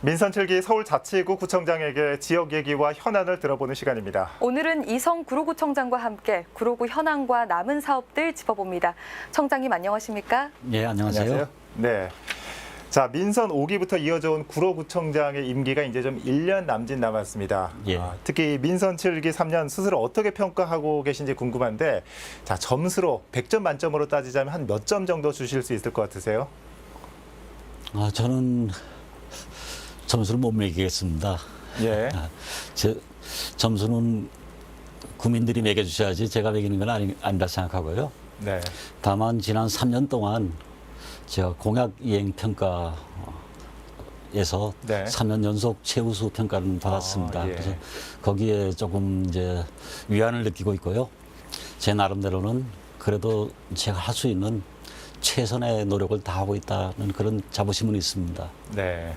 민선 7기 서울 자치구 구청장에게 지역 얘기와 현안을 들어보는 시간입니다. 오늘은 이성 구로구청장과 함께 구로구 현황과 남은 사업들 짚어봅니다. 청장님 안녕하십니까? 예, 안녕하세요. 네. 자, 민선 5기부터 이어져 온 구로구청장의 임기가 이제 좀 1년 남짓 남았습니다. 예. 아, 특히 민선 7기 3년 스스로 어떻게 평가하고 계신지 궁금한데 자, 점수로 100점 만점으로 따지자면 한 몇 점 정도 주실 수 있을 것 같으세요? 아, 저는 점수를 못 매기겠습니다. 예. 아, 제 점수는 국민들이 매겨주셔야지 제가 매기는 건 아니, 아니라 생각하고요. 네. 다만 지난 3년 동안 제가 공약 이행 평가 에서 네. 3년 연속 최우수 평가를 받았습니다. 아, 예. 그래서 거기에 조금 이제 위안을 느끼고 있고요. 제 나름대로는 그래도 제가 할 수 있는 최선의 노력을 다하고 있다는 그런 자부심은 있습니다. 네.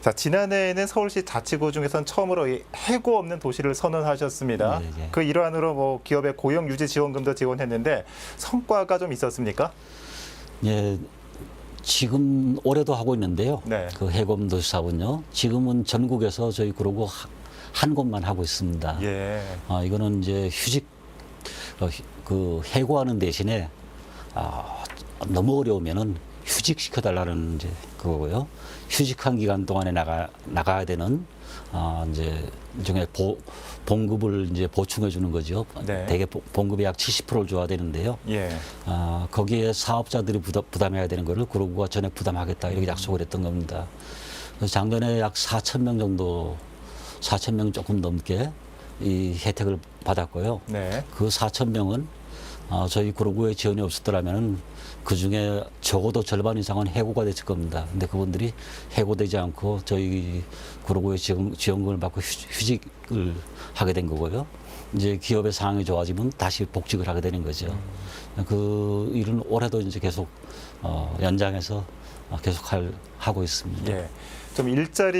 자, 지난해에는 서울시 자치구 중에선 처음으로 이 해고 없는 도시를 선언하셨습니다. 네, 네. 그 일환으로 뭐 기업의 고용 유지 지원금도 지원했는데 성과가 좀 있었습니까? 예, 지금 올해도 하고 있는데요. 네. 그 해검 도시 사업은요. 지금은 전국에서 저희 그러고 하- 한 곳만 하고 있습니다. 예. 아, 이거는 이제 휴직 어, 휴- 그 해고하는 대신에 아, 너무 어려우면은 휴직 시켜 달라는 이제 그거고요. 휴직한 기간 동안에 나가 나가야 되는 아, 이제 일종의 보, 봉급을 이제 보충해 주는 거죠. 네. 대개 보- 봉급의 약 70%를 줘야 되는데요. 예. 아, 거기에 사업자들이 부담, 부담해야 되는 거를 그룹과 전액 부담하겠다 이렇게 약속을 했던 겁니다. 그래서 작년에 약 4천 명 정도, 4천 명 조금 넘게 이 혜택을 받았고요. 네. 그 4천 명은 아, 저희 그룹의 지원이 없었더라면은 그 중에 적어도 절반 이상은 해고가 됐을 겁니다. 근데 그분들이 해고되지 않고 저희 그룹의 지원, 지원금을 받고 휴, 휴직을 하게 된 거고요. 이제 기업의 상황이 좋아지면 다시 복직을 하게 되는 거죠. 그 일은 올해도 이제 계속 어, 연장해서 어, 계속 할, 하고 있습니다. 예. 좀 일자리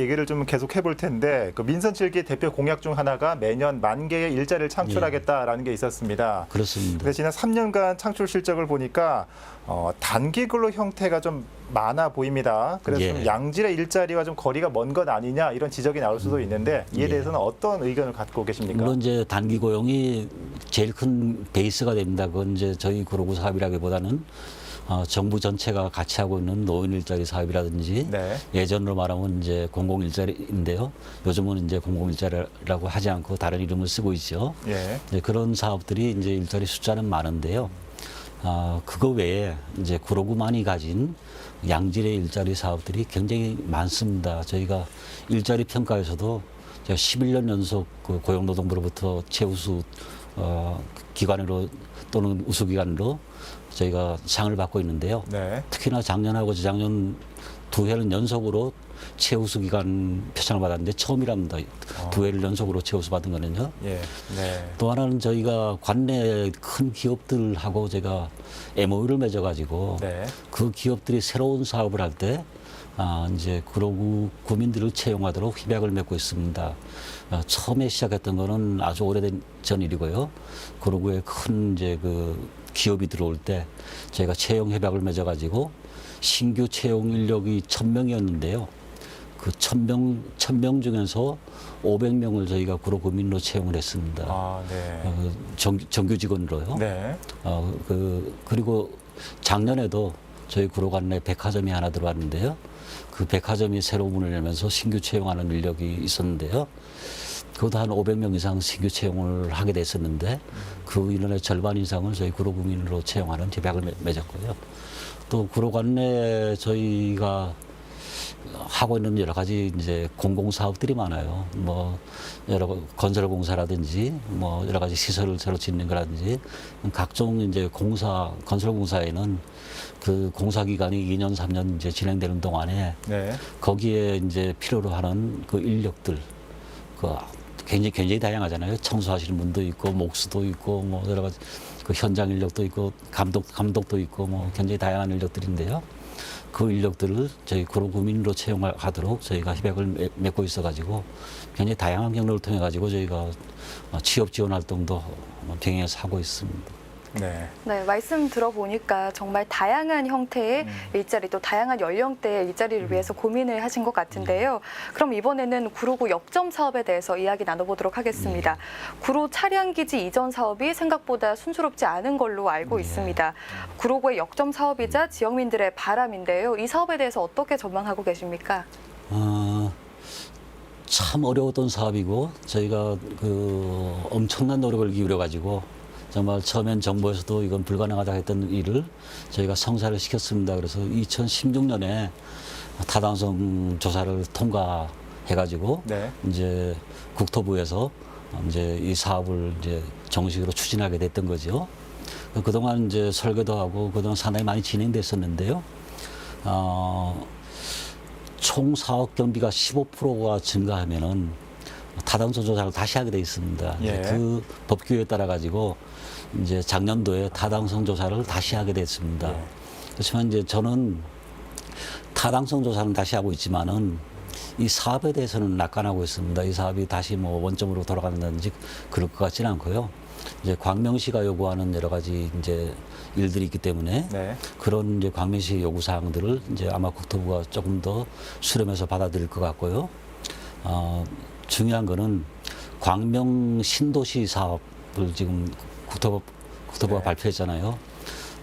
얘기를 좀 계속 해볼 텐데 그 민선 7기 대표 공약 중 하나가 매년 만 개의 일자리를 창출하겠다라는 게 있었습니다. 그렇습니다. 근데 지난 3년간 창출 실적을 보니까 어, 단기 근로 형태가 좀 많아 보입니다. 그래서 예. 좀 양질의 일자리와 좀 거리가 먼것 아니냐 이런 지적이 나올 수도 있는데 이에 예. 대해서는 어떤 의견을 갖고 계십니까? 물론 이제 단기 고용이 제일 큰 베이스가 됩니다. 그건 이제 저희 그로구 사업이라기보다는 어, 정부 전체가 같이 하고 있는 노인 일자리 사업이라든지 네. 예전으로 말하면 이제 공공 일자리인데요. 요즘은 이제 공공 일자리라고 하지 않고 다른 이름을 쓰고 있죠. 예. 이제 그런 사업들이 이제 일자리 숫자는 많은데요. 아, 그거 외에 이제 구로구만이 가진 양질의 일자리 사업들이 굉장히 많습니다. 저희가 일자리 평가에서도 제가 11년 연속 그 고용노동부로부터 최우수 어, 기관으로 또는 우수 기관으로 저희가 상을 받고 있는데요. 네. 특히나 작년하고 재작년 두 해는 연속으로 최우수 기관 표창을 받았는데 처음이랍니다. 두 해를 연속으로 최우수 받은 거는요. 예. 네. 또 하나는 저희가 관내 큰 기업들하고 제가 MOU를 맺어가지고 네. 그 기업들이 새로운 사업을 할 때 아, 이제 그러고 구민들을 채용하도록 협약을 맺고 있습니다. 어, 처음에 시작했던 거는 아주 오래된 전 일이고요. 그러고에 큰 이제 그 기업이 들어올 때 저희가 채용 협약을 맺어가지고 신규 채용 인력이 천 명이었는데요. 그 천 명, 천명 중에서 500명을 저희가 구로구민으로 채용을 했습니다. 아, 네. 어, 정, 정규 직원으로요. 네. 어, 그, 그리고 작년에도 저희 구로관 내 백화점이 하나 들어왔는데요. 그 백화점이 새로 문을 열면서 신규 채용하는 인력이 있었는데요. 그것도 한 500명 이상 신규 채용을 하게 됐었는데 그 인원의 절반 이상을 저희 구로구민으로 채용하는 협약을 맺- 맺었고요. 또 구로관 내 저희가 하고 있는 여러 가지 이제 공공 사업들이 많아요. 뭐 여러 가- 건설 공사라든지 뭐 여러 가지 시설을 새로 짓는 거라든지 각종 이제 공사 건설 공사에는 그 공사 기간이 2년 3년 이제 진행되는 동안에 네. 거기에 이제 필요로 하는 그 인력들 그 굉장히 굉장히 다양하잖아요. 청소하시는 분도 있고 목수도 있고 뭐 여러 가지 그 현장 인력도 있고 감독 감독도 있고 뭐 굉장히 다양한 인력들인데요. 그 인력들을 저희 구로구민으로 채용하도록 저희가 협약을 맺- 맺고 있어가지고 굉장히 다양한 경로를 통해 가지고 저희가 어, 취업 지원 활동도 병행해서 하고 있습니다. 네. 네, 말씀 들어보니까 정말 다양한 형태의 일자리 또 다양한 연령대의 일자리를 위해서 고민을 하신 것 같은데요. 그럼 이번에는 구로구 역점 사업에 대해서 이야기 나눠보도록 하겠습니다. 구로 차량 기지 이전 사업이 생각보다 순조롭지 않은 걸로 알고 있습니다. 구로구의 역점 사업이자 지역민들의 바람인데요. 이 사업에 대해서 어떻게 전망하고 계십니까? 어, 참 어려웠던 사업이고 저희가 그 엄청난 노력을 기울여 가지고 정말 처음엔 정부에서도 이건 불가능하다 했던 일을 저희가 성사를 시켰습니다. 그래서 2016년에 타당성 조사를 통과해 가지고 네. 이제 국토부에서 이제 이 사업을 이제 정식으로 추진하게 됐던 거죠. 그동안 이제 설계도 하고 그동안 상당히 많이 진행됐었는데요. 어, 총 사업 경비가 15%가 증가하면은 타당성 조사를 다시 하게 돼 있습니다. 예. 그 법규에 따라 가지고 이제 작년도에 타당성 조사를 다시 하게 됐습니다. 예. 그렇지만 이제 저는 타당성 조사는 다시 하고 있지만은 이 사업에 대해서는 낙관하고 있습니다. 이 사업이 다시 뭐 원점으로 돌아간다든지 그럴 것 같지는 않고요. 이제 광명시가 요구하는 여러 가지 이제 일들이 있기 때문에 네. 그런 이제 광명시 요구 사항들을 이제 아마 국토부가 조금 더 수렴해서 받아들일 것 같고요. 어, 중요한 거는 광명 신도시 사업을 지금 국토부, 국토부가 네. 발표했잖아요.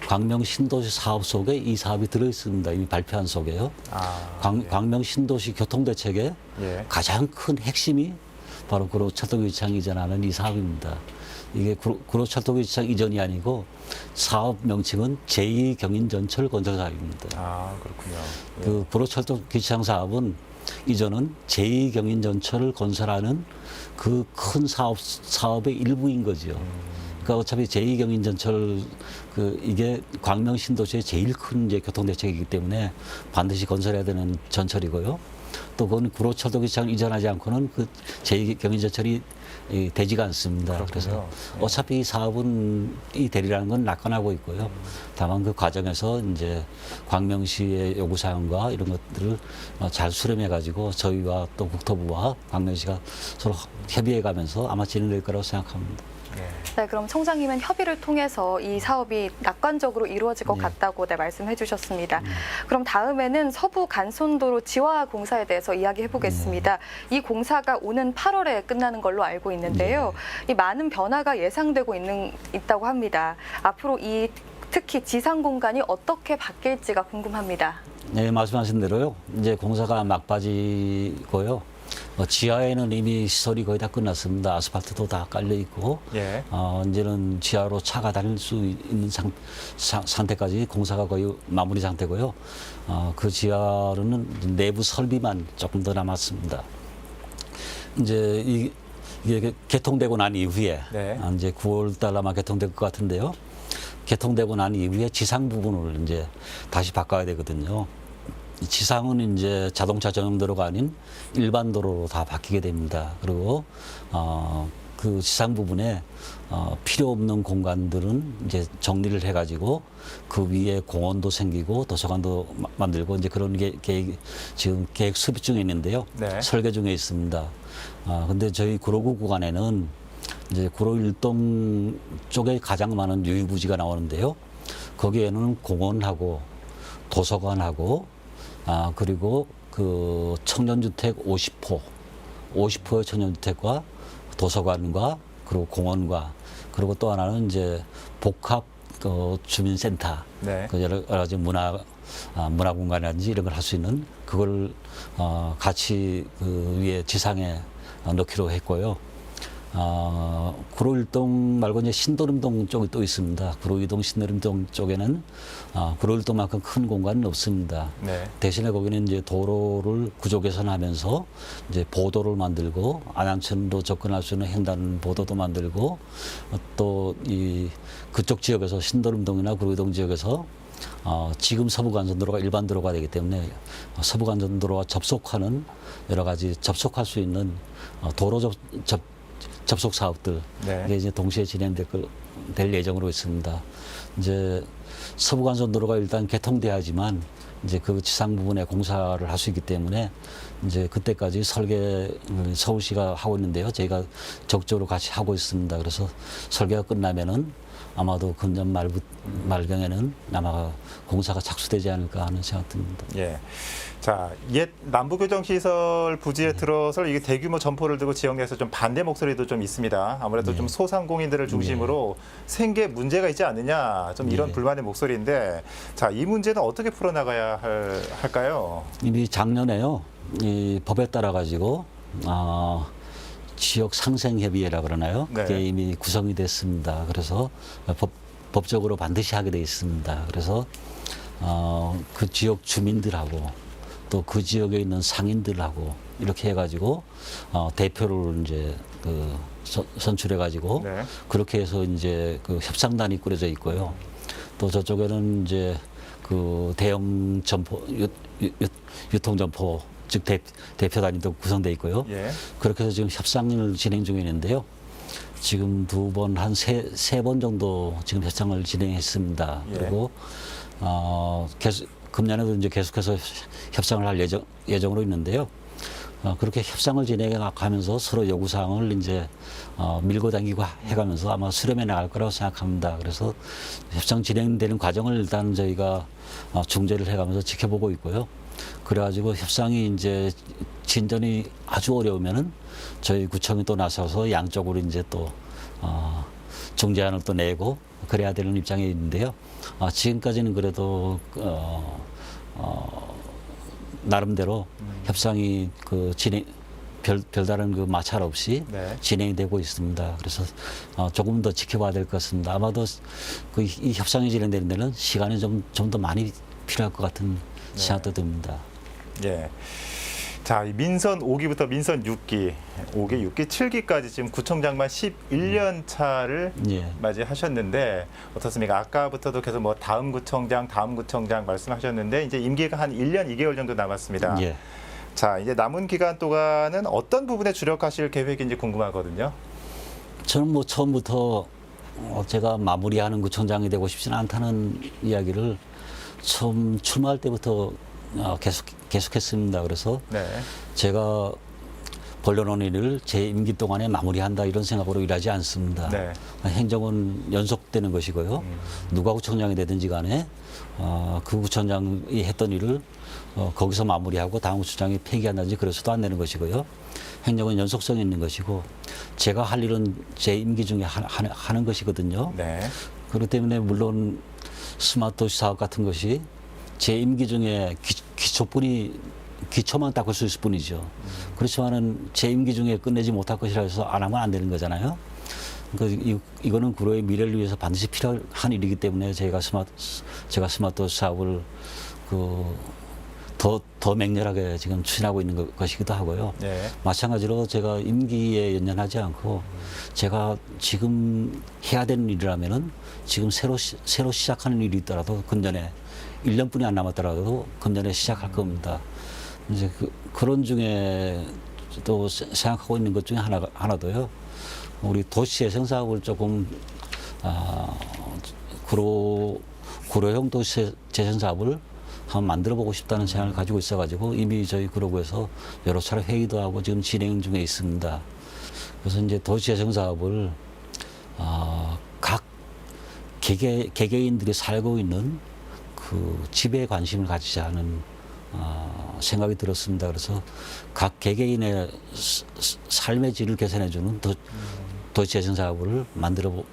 광명 신도시 사업 속에 이 사업이 들어 있습니다. 이미 발표한 속에요. 아. 광, 예. 광명 신도시 교통대책의 예. 가장 큰 핵심이 바로 구로 철도기지창 이 전하는 이 사업입니다. 이게 구로, 구로 철도기지창 이전이 아니고 사업 명칭은 제2경인전철 건설 사업입니다. 아, 그렇군요. 예. 그 구로 철도기지창 사업은 이전은 제2경인전철을 건설하는 그 큰 사업 사업의 일부인 거죠. 그러니까 어차피 제2경인전철 그 이게 광명 신도시의 제일 큰 이제 교통 대책이기 때문에 반드시 건설해야 되는 전철이고요. 또 그건 구로철도기창 이전하지 않고는 그 제2경인전철이 이 되지가 않습니다. 그렇군요. 그래서 네. 어차피 이 사업은 이 대리라는 건 낙관하고 있고요. 다만 그 과정에서 이제 광명시의 요구 사항과 이런 것들을 어, 잘 수렴해 가지고 저희와 또 국토부와 광명시가 서로 협의해 가면서 아마 진행될 거라고 생각합니다. 예. 네, 그럼 청장님은 협의를 통해서 이 사업이 낙관적으로 이루어질 것 네. 같다고 네, 말씀해 주셨습니다. 그럼 다음에는 서부 간선도로 지화 공사에 대해서 이야기해 보겠습니다. 이 공사가 오는 8월에 끝나는 걸로 알고 있는데요. 이 많은 변화가 예상되고 있는 있다고 합니다. 앞으로 이 특히 지상 공간이 어떻게 바뀔지가 궁금합니다. 네, 말씀하신 대로요. 이제 공사가 막바지고요. 어, 지하에는 이미 시설이 거의 다 끝났습니다. 아스팔트도 다 깔려 있고, 예. 어, 이제는 지하로 차가 다닐 수 있는 상, 상, 상태까지 공사가 거의 마무리 상태고요. 어, 그 지하로는 내부 설비만 조금 더 남았습니다. 이제 이, 이게 개통되고 난 이후에 네. 아, 이제 9월 달 아마 개통될 것 같은데요. 개통되고 난 이후에 지상 부분을 이제 다시 바꿔야 되거든요. 이 지상은 이제 자동차 전용 도로가 아닌 일반 도로로 다 바뀌게 됩니다. 그리고 어, 그 지상 부분에 어, 필요 없는 공간들은 이제 정리를 해가지고 그 위에 공원도 생기고 도서관도 마- 만들고 이제 그런 게 계획 지금 계획 수립 중에 있는데요. 네. 설계 중에 있습니다. 아 근데 저희 구로구 구간에는 이제 구로 일동 쪽에 가장 많은 유유부지가 나오는데요. 거기에는 공원하고 도서관하고 아 그리고 그 청년주택 50호, 50호의 청년주택과 도서관과 그리고 공원과 그리고 또 하나는 이제 복합 그 주민센터 네. 그 여러 가지 문화 아, 문화 공간이라든지 이런 걸 할 수 있는 그걸 어, 같이 그 위에 지상에 어, 넣기로 했고요. 어, 구로일동 말고 이제 신도림동 쪽이 또 있습니다. 구로이동 신도림동 쪽에는 어, 구로일동만큼 큰 공간은 없습니다. 네. 대신에 거기는 이제 도로를 구조 개선하면서 이제 보도를 만들고 안양천으로 접근할 수 있는 횡단 보도도 만들고 또 이 그쪽 지역에서 신도림동이나 구로이동 지역에서 어, 지금 서부간선도로가 일반 도로가 되기 때문에 어, 서부간선도로와 접속하는 여러 가지 접속할 수 있는 어, 도로 접, 접, 접속 사업들 네. 이게 이제 동시에 진행될 걸- 될 예정으로 있습니다. 이제 서부간선 도로가 일단 개통돼야지만 이제 그 지상 부분에 공사를 할 수 있기 때문에 이제 그때까지 설계를 서울시가 하고 있는데요. 저희가 적극적으로 같이 하고 있습니다. 그래서 설계가 끝나면은 아마도 금년 말 말경에는 아마 공사가 착수되지 않을까 하는 생각 듭니다. 예. 자, 옛 남부교정 시설 부지에 들어서 이게 대규모 점포를 두고 지역 내에서 좀 반대 목소리도 좀 있습니다. 아무래도 네. 좀 소상공인들을 중심으로 생계 문제가 있지 않느냐, 좀 이런 네. 불만의 목소리인데, 자, 이 문제는 어떻게 풀어나가야 할, 할까요? 이미 작년에요. 이 법에 따라 가지고 아 지역 상생 협의회라 그러나요? 네. 그게 이미 구성이 됐습니다. 그래서 법 법적으로 반드시 하게 돼 있습니다. 그래서 어 그 지역 주민들하고 또 그 지역에 있는 상인들하고 이렇게 해가지고 어 대표를 이제 그 선- 선출해가지고 네. 그렇게 해서 이제 그 협상단이 꾸려져 있고요. 또 저쪽에는 이제 그 대형 점포 유, 유, 유통 점포 즉 대, 대표단위도 구성돼 있고요. 예. 그렇게 해서 지금 협상을 진행 중에 있는데요. 지금 두 번 한 세 세 번 정도 지금 협상을 진행했습니다. 예. 그리고 어 계속 금년에도 이제 계속해서 협상을 할 예정 예정으로 있는데요. 어, 그렇게 협상을 진행해 가면서 서로 요구 사항을 이제 어, 밀고 당기고 해가면서 아마 수렴해 나갈 거라고 생각합니다. 그래서 협상 진행되는 과정을 일단 저희가 어, 중재를 해가면서 지켜보고 있고요. 그래가지고 협상이 이제 진전이 아주 어려우면은 저희 구청이 또 나서서 양쪽으로 이제 또 어, 중재안을 또 내고 그래야 되는 입장에 있는데요. 아, 지금까지는 그래도 어, 어, 나름대로 협상이 그 진행 별, 별다른 그 마찰 없이 네. 진행이 되고 있습니다. 그래서 어, 조금 더 지켜봐야 될 것 같습니다. 아마도 그 이 협상이 진행되는 데는 시간이 좀 좀 더 많이 필요할 것 같은 생각도 듭니다. 예. 자, 이 민선 5기부터 민선 6기, 5기, 6기, 7기까지 지금 구청장만 11년 차를 예. 맞이하셨는데 어떻습니까? 아까부터도 계속 뭐 다음 구청장, 다음 구청장 말씀하셨는데 이제 임기가 한 1년 2개월 정도 남았습니다. 예. 자, 이제 남은 기간 동안은 어떤 부분에 주력하실 계획인지 궁금하거든요. 저는 뭐 처음부터 어, 제가 마무리하는 구청장이 되고 싶지는 않다는 이야기를 처음 출마할 때부터 어, 계속 계속했습니다. 그래서 네. 제가 본론원 일을 제 임기 동안에 마무리한다 이런 생각으로 일하지 않습니다. 네. 행정은 연속되는 것이고요. 누가 구청장이 되든지 간에 어, 그 구청장이 했던 일을 어, 거기서 마무리하고 다음 구청장이 폐기한다든지 그래서도 안 되는 것이고요. 행정은 연속성이 있는 것이고 제가 할 일은 제 임기 중에 하, 하, 하는 것이거든요. 네. 그렇기 때문에 물론 스마트 도시 사업 같은 것이 제 임기 중에 기, 기초뿐이 기초만 닦을 수 있을 뿐이죠. 그렇지만은 제 임기 중에 끝내지 못할 것이라 해서 안 하면 안 되는 거잖아요. 그 이, 이거는 구로의 미래를 위해서 반드시 필요한 일이기 때문에 제가 스마트 제가 스마트 도시 사업을 그 더, 더 맹렬하게 지금 추진하고 있는 것- 것이기도 하고요. 네. 마찬가지로 제가 임기에 연연하지 않고 제가 지금 해야 되는 일이라면은 지금 새로 시, 새로 시작하는 일이 있더라도 금년에 1년뿐이 안 남았더라도 금년에 시작할 겁니다. 이제 그, 그런 중에 또 세- 생각하고 있는 것 중에 하나가 하나도요. 우리 도시 재생 사업을 조금 아, 구로 구로형 도시 재생 사업을 한번 만들어 보고 싶다는 생각을 가지고 있어가지고 이미 저희 구로구에서 여러 차례 회의도 하고 지금 진행 중에 있습니다. 그래서 이제 도시 재생 사업을 아, 각 개개, 개개인들이 살고 있는 그 집에 관심을 가지자 하는 아, 생각이 들었습니다. 그래서 각 개개인의 삶의 질을 개선해주는 도, 도시재생 사업을 만들어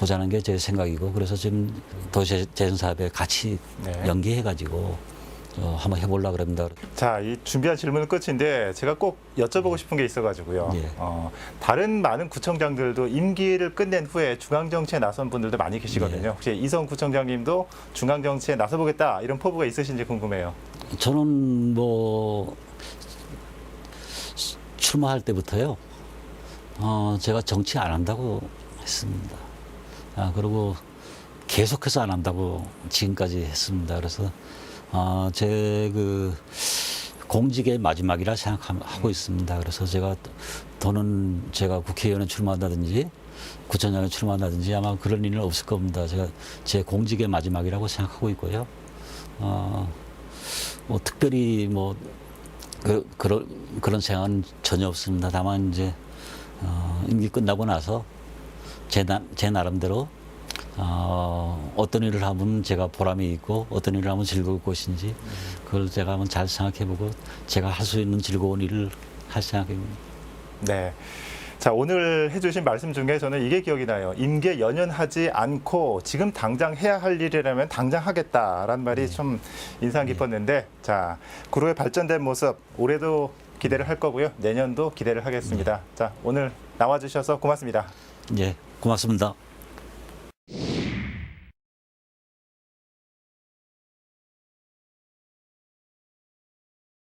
보- 보자는 게 제 생각이고 그래서 지금 도시 재생 사업에 같이 네. 연계해가지고 어, 한번 해보려고 그럽니다. 자, 이 준비한 질문은 끝인데 제가 꼭 여쭤보고 싶은 게 있어가지고요. 예. 어, 다른 많은 구청장들도 임기를 끝낸 후에 중앙정치에 나선 분들도 많이 계시거든요. 예. 혹시 이성 구청장님도 중앙정치에 나서보겠다 이런 포부가 있으신지 궁금해요. 저는 뭐 출마할 때부터요. 어, 제가 정치 안 한다고 했습니다. 아, 그리고 계속해서 안 한다고 지금까지 했습니다. 그래서 어, 제그 공직의 마지막이라 생각하고 있습니다. 그래서 제가 더는 제가 국회의원에 출마한다든지 구청장에 출마한다든지 아마 그런 일은 없을 겁니다. 제가 제 공직의 마지막이라고 생각하고 있고요. 어, 뭐 특별히 뭐 그, 그런 그런 생각은 전혀 없습니다. 다만 이제 어, 임기 끝나고 나서 제, 나, 제 나름대로 어, 어떤 일을 하면 제가 보람이 있고 어떤 일을 하면 즐거울 것인지 그걸 제가 한번 잘 생각해보고 제가 할 수 있는 즐거운 일을 할 생각입니다. 네. 자, 오늘 해주신 말씀 중에 저는 이게 기억이 나요. 임기에 연연하지 않고 지금 당장 해야 할 일이라면 당장 하겠다라는 말이 좀 인상 깊었는데, 자, 구로의 발전된 모습 올해도 기대를 할 거고요. 내년도 기대를 하겠습니다. 자, 오늘 나와주셔서 고맙습니다. 예, 고맙습니다.